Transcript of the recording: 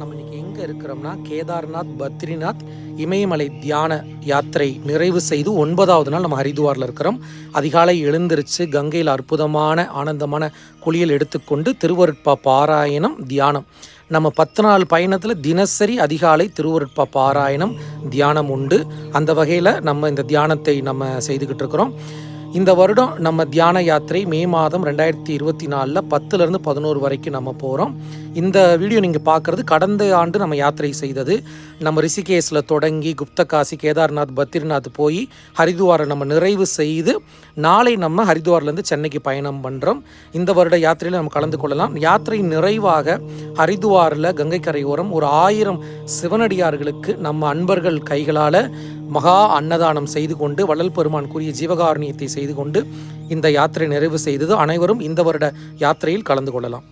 நம்ம இன்னைக்கு எங்கே இருக்கிறோம்னா கேதார்நாத் பத்ரிநாத் இமயமலை தியான யாத்திரை நிறைவு செய்து ஒன்பதாவது நாள் நம்ம ஹரிதுவாரில் இருக்கிறோம். அதிகாலை எழுந்திருச்சு கங்கையில் அற்புதமான ஆனந்தமான குளியல் எடுத்துக்கொண்டு திருவருட்பா பாராயணம் தியானம். நம்ம பத்து நாள் பயணத்தில் தினசரி அதிகாலை திருவருட்பா பாராயணம் தியானம் உண்டு. அந்த வகையில் நம்ம இந்த தியானத்தை நம்ம செய்துக்கிட்டு இருக்கிறோம். இந்த வருடம் நம்ம தியான யாத்திரை மே மாதம் ரெண்டாயிரத்தி இருபத்தி நாலில் பத்துலேருந்து பதினோரு வரைக்கும் நம்ம போகிறோம் இந்த வீடியோ நீங்கள் பார்க்குறது கடந்த ஆண்டு நம்ம யாத்திரை செய்தது. நம்ம ரிஷிகேஷில் தொடங்கி குப்தகாசி கேதார்நாத் பத்ரிநாத் போய் ஹரித்வாரை நம்ம நிறைவு செய்து நாளை நம்ம ஹரித்வார்லேருந்து சென்னைக்கு பயணம் பண்ணுறோம் இந்த வருட யாத்திரையில் நம்ம கலந்து கொள்ளலாம். யாத்திரை நிறைவாக ஹரித்வாரில் கங்கை கரையோரம் ஒரு ஆயிரம் சிவனடியார்களுக்கு நம்ம அன்பர்கள் கைகளால் மகா அன்னதானம் செய்து கொண்டு வள்ளல் பெருமான் கூறிய ஜீவகாருண்யத்தை செய்து கொண்டு இந்த யாத்திரை நிறைவு செய்தது அனைவரும் இந்த வருட யாத்திரையில் கலந்து கொள்ளலாம்.